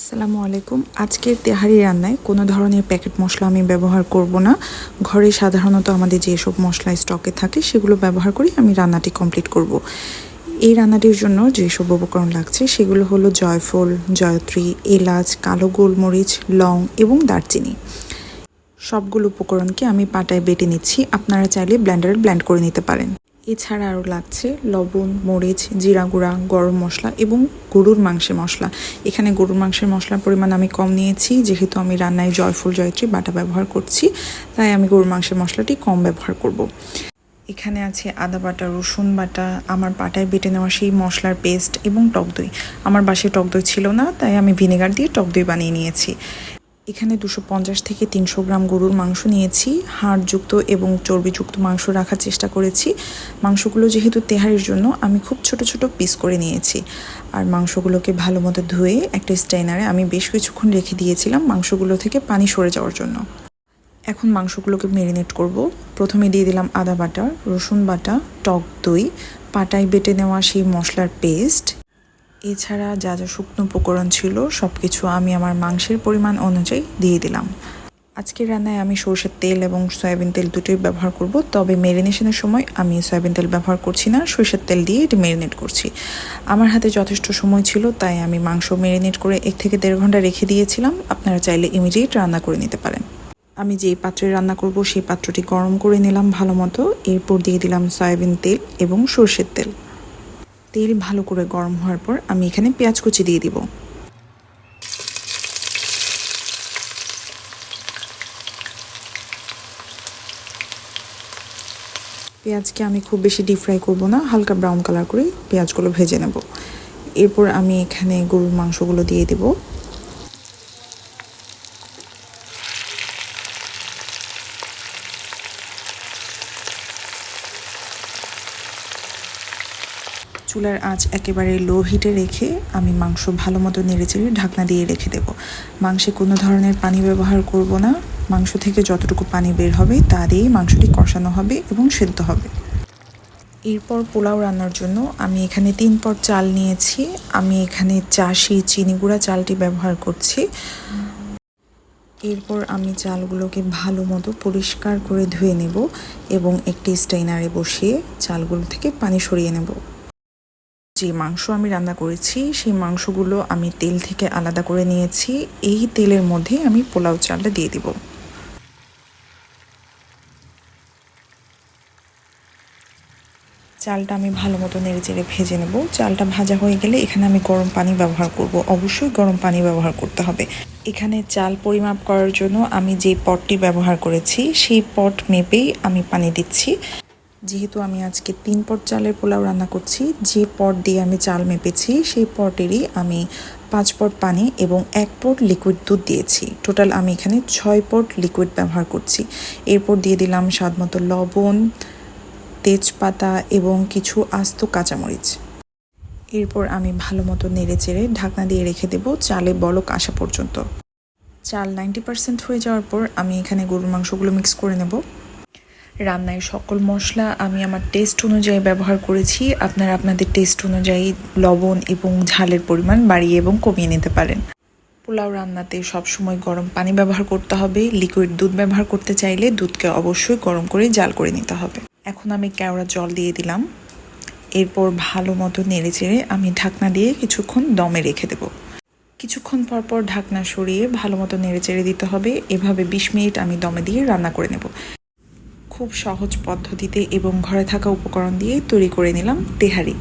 আসসালামু আলাইকুম। আজকের তেহারি রান্নায় কোনো ধরনের প্যাকেট মশলা আমি ব্যবহার করব না। ঘরে সাধারণত আমাদের যেসব মশলা স্টকে থাকে, সেগুলো ব্যবহার করে আমি রান্নাটি কমপ্লিট করব। এই রান্নাটির জন্য যেসব উপকরণ লাগছে, সেগুলো হলো জয়ফল, জয়ত্রী, এলাচ, কালো গোলমরিচ, লং এবং দারচিনি। সবগুলো উপকরণকে আমি পাটায় বেটে নিচ্ছি। আপনারা চাইলে ব্ল্যান্ডারে ব্ল্যান্ড করে নিতে পারেন। এছাড়া আরও লাগছে লবণ, মরিচ, জিরা গুঁড়া, গরম মশলা এবং গরুর মাংসের মশলা। এখানে গরুর মাংসের মশলার পরিমাণ আমি কম নিয়েছি, যেহেতু আমি রান্নায় জয়ফুল, জয়ত্রী, বাটা ব্যবহার করছি, তাই আমি গরুর মাংসের মশলাটি কম ব্যবহার করব। এখানে আছে আদা বাটা, রসুন বাটা, আমার পাটায় বেটে নেওয়া সেই মশলার পেস্ট এবং টক দই। আমার বাসায় টক দই ছিল না, তাই আমি ভিনেগার দিয়ে টক দই বানিয়ে নিয়েছি। এখানে দুশো পঞ্চাশ থেকে তিনশো গ্রাম গরুর মাংস নিয়েছি, হাড়যুক্ত এবং চর্বিযুক্ত মাংস রাখার চেষ্টা করেছি। মাংসগুলো যেহেতু তেহারির জন্য, আমি খুব ছোট ছোট পিস করে নিয়েছি। আর মাংসগুলোকে ভালো মতো ধুয়ে একটা স্টাইনারে আমি বেশ কিছুক্ষণ রেখে দিয়েছিলাম মাংসগুলো থেকে পানি সরে যাওয়ার জন্য। এখন মাংসগুলোকে মেরিনেট করব। প্রথমে দিয়ে দিলাম আদা বাটা, রসুন বাটা, টক দই, পাটায় বেটে নেওয়া সেই মশলার পেস্ট এছাড়া যা যা শুকনো উপকরণ ছিল সব কিছু আমি আমার মাংসের পরিমাণ অনুযায়ী দিয়ে দিলাম। আজকের রান্নায় আমি সরষের তেল এবং সয়াবিন তেল দুটোই ব্যবহার করব, তবে মেরিনেশনের সময় আমি সয়াবিন তেল ব্যবহার করছি না, সরষের তেল দিয়ে এটি মেরিনেট করছি। আমার হাতে যথেষ্ট সময় ছিল, তাই আমি মাংস মেরিনেট করে এক থেকে দেড় ঘণ্টা রেখে দিয়েছিলাম, আপনারা চাইলে ইমিডিয়েট রান্না করে নিতে পারেন। আমি যেই পাত্রে রান্না করব, সেই পাত্রটি গরম করে নিলাম ভালো মতো এরপর দিয়ে দিলাম সয়াবিন তেল এবং সর্ষের তেল। তেল ভালো করে গরম হওয়ার পর আমি এখানে পেঁয়াজ কুচি দিয়ে দিব। পেঁয়াজকে আমি খুব বেশি ডিপ ফ্রাই করব না, হালকা ব্রাউন কালার করে পেঁয়াজগুলো ভেজে নেব। এরপর আমি এখানে গরুর মাংসগুলো দিয়ে দেবো। চুলার আঁচ একেবারে লো হিটে রেখে আমি মাংস ভালো মতো নেড়েচেড়ে ঢাকনা দিয়ে রেখে দেব। মাংসে কোনো ধরনের পানি ব্যবহার করব না। মাংস থেকে যতটুকু পানি বের হবে, তা দিয়েই মাংসটি কষানো হবে এবং সেদ্ধ হবে। এরপর পোলাও রান্নার জন্য আমি এখানে তিন পট চাল নিয়েছি। আমি এখানে চাষি চিনি গুঁড়া চালটি ব্যবহার করছি। এরপর আমি চালগুলোকে ভালো মতো পরিষ্কার করে ধুয়ে নেব এবং একটি স্টেইনারে বসিয়ে চালগুলো থেকে পানি সরিয়ে নেব। যে মাংস আমি রান্না করেছি, সেই মাংসগুলো আমি তেল থেকে আলাদা করে নিয়েছি। এই তেলের মধ্যে আমি পোলাও চালটা দিয়ে দিব। চালটা আমি ভালো মতো নেড়ে চেড়ে ভেজে নেব। চালটা ভাজা হয়ে গেলে এখানে আমি গরম পানি ব্যবহার করব। অবশ্যই গরম পানি ব্যবহার করতে হবে। এখানে চাল পরিমাপ করার জন্য আমি যে পটটি ব্যবহার করেছি, সেই পট মেপেই আমি পানি দিচ্ছি। যেহেতু আমি আজকে তিন পট চালের পোলাও রান্না করছি, যে পট দিয়ে আমি চাল মেপেছি, সেই পটেরই আমি পাঁচ পট পানি এবং এক পট লিকুইড দুধ দিয়েছি। টোটাল আমি এখানে ছয় পট লিকুইড ব্যবহার করছি। এরপর দিয়ে দিলাম স্বাদ মতো লবণ, তেজপাতা এবং কিছু আস্ত কাঁচামরিচ। এরপর আমি ভালো মতো নেড়ে চেড়ে ঢাকনা দিয়ে রেখে দেব চালে বলক আসা পর্যন্ত। চাল নাইনটি পার্সেন্ট হয়ে যাওয়ার পর আমি এখানে গরুর মাংসগুলো মিক্স করে নেব। রান্নায় সকল মশলা আমি আমার টেস্ট অনুযায়ী ব্যবহার করেছি। আপনারা আপনাদের টেস্ট অনুযায়ী লবণ এবং ঝালের পরিমাণ বাড়িয়ে এবং কমিয়ে নিতে পারেন। পোলাও রান্নাতে সবসময় গরম পানি ব্যবহার করতে হবে। লিকুইড দুধ ব্যবহার করতে চাইলে দুধকে অবশ্যই গরম করে জাল করে নিতে হবে। এখন আমি কেওড়া জল দিয়ে দিলাম। এরপর ভালো মতো নেড়ে চেড়ে আমি ঢাকনা দিয়ে কিছুক্ষণ দমে রেখে দেবো। কিছুক্ষণ পর পর ঢাকনা সরিয়ে ভালো মতো নেড়ে চেড়ে দিতে হবে। এভাবে বিশ মিনিট আমি দমে দিয়ে রান্না করে নেব। খুব সহজ পদ্ধতিতে এবং ঘরে থাকা উপকরণ দিয়ে তৈরি করে নিলাম তেহারি।